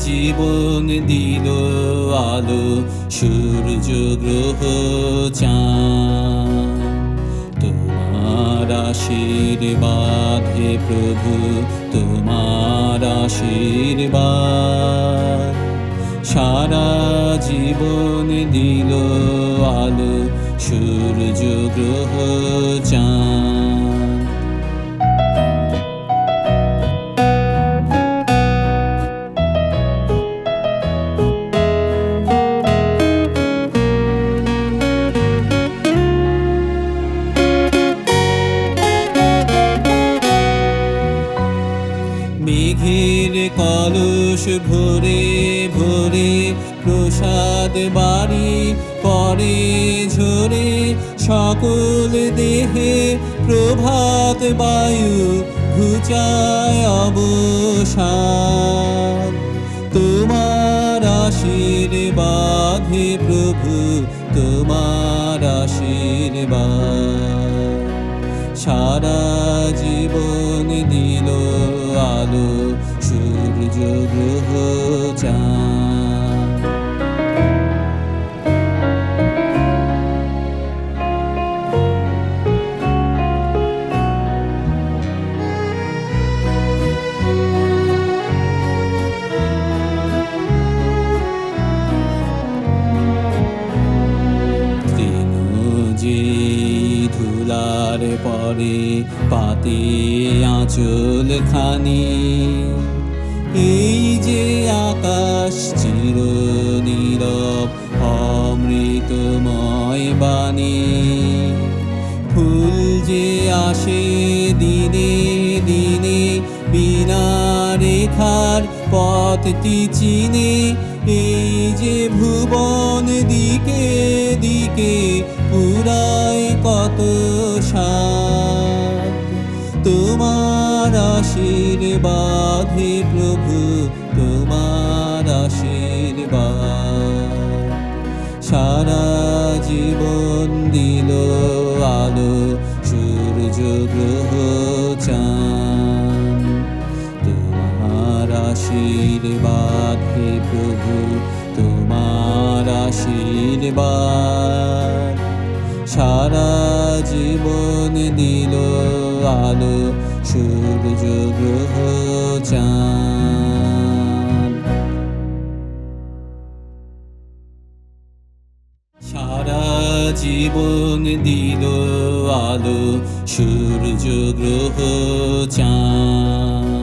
জীবন দিল আলো, সূর্য, গ্রহ তোমার আশীর্বাদ হে প্রভু, তোমার আশীর্বাদ। সারা জীবন দিল আলো, সূর্য, গ্রহ, চাঁদ। মেঘের কলস ভরে ভরে, প্রসাদ বাড়ি পরে ঝরে, সকল দেহে প্রভাত বায়ু ঘুচায় অবসাদ তোমার আশীর্বাদ প্রভু, তোমার আশীর্বাদ। সারা জীবন দিল আলো সূর্য গ্রহ চাঁদ। পরে পাতে আঁচল খানি। এই যে আকাশ চির নীরব অমৃতময় বাণী। ফুল যে আসে দিনে দিনে, বিনা রেখার পথটি চিনে। এই যে ভুবন দিকে দিকে পুরায় কত সাত তোমার আশীর্বাদ হে প্রভু, তোমার আশীর্বাদ। সারা জীবন দিল আলো, সূর্য, গ্রহ, চাঁদ। তোমার আশীর্বাদ হে প্রভু, তোমার আশীর্বাদ। সারা জীবন দিল আলো সূর্য গ্রহ চাঁদ। সারা জীবন দিল আলো সূর্য গ্রহ চাঁদ।